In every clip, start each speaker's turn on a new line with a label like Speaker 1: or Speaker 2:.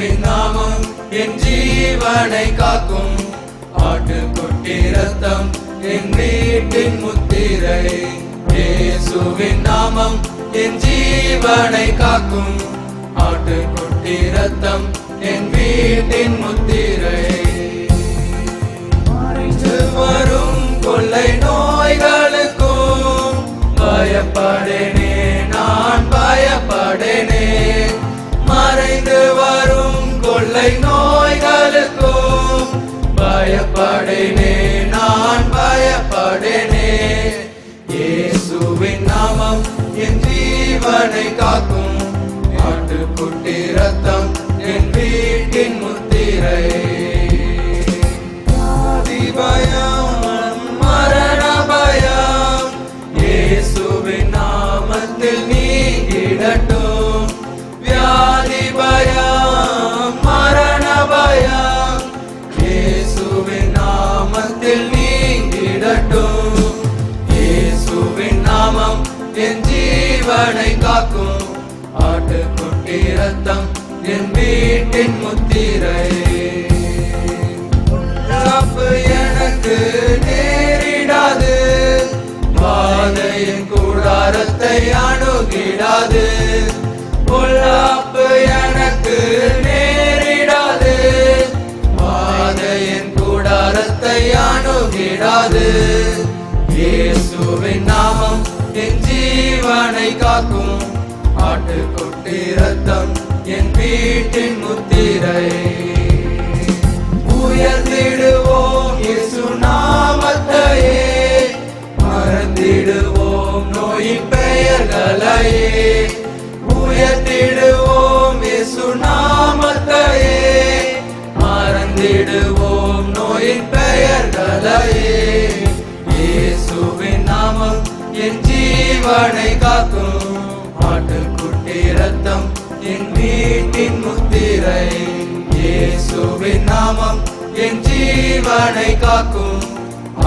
Speaker 1: இயேசுவின் நாமம் என் ஜீவனை காக்கும். ஆட்டுக்குட்டி ரத்தம் என் வீட்டின் முத்திரை. இயேசுவின் நாமம் என் ஜீவனை காக்கும். ஆட்டுக்குட்டி ரத்தம் என் வீட்டின் முத்திரை. வரும் கொள்ளை நோய்களுக்கும் பயப்படே வரும் நோய்களுக்கும் பயப்படனே நான் பயப்படனே. இயேசுவின் நாமம் என் ஜீவனை காக்கும். ஆட்டுக்குட்டி ரத்தம் என் வீட்டின் முத்திரை. இயேசுவின் நாமம் என் ஜீவனை காக்கும். ஆட்டுக்குட்டி ரத்தம் என் வீட்டின் முத்திரை. எனக்கு நேரிடாது. பாதையின் கூடாரத்தை அணுகிடாது. பொல்லாப்பு எனக்கு நேரிடாது. பாதையின் கூடாரத்தை அணுகிடாது. இயேசுவை நாமம் என் ஜீவனை காக்கும். ஆட்டுக்குட்டி ரத்தம் என் வீட்டின் முத்திரை. என் ஜீவனை காக்கும் ஆட்டுக்குட்டி ரத்தம் என் வீட்டின் முத்திரை. இயேசுவின் நாமம் என் ஜீவனை காக்கும்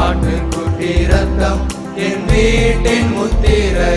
Speaker 1: ஆட்டுக்குட்டி ரத்தம் என் வீட்டின் முத்திரை.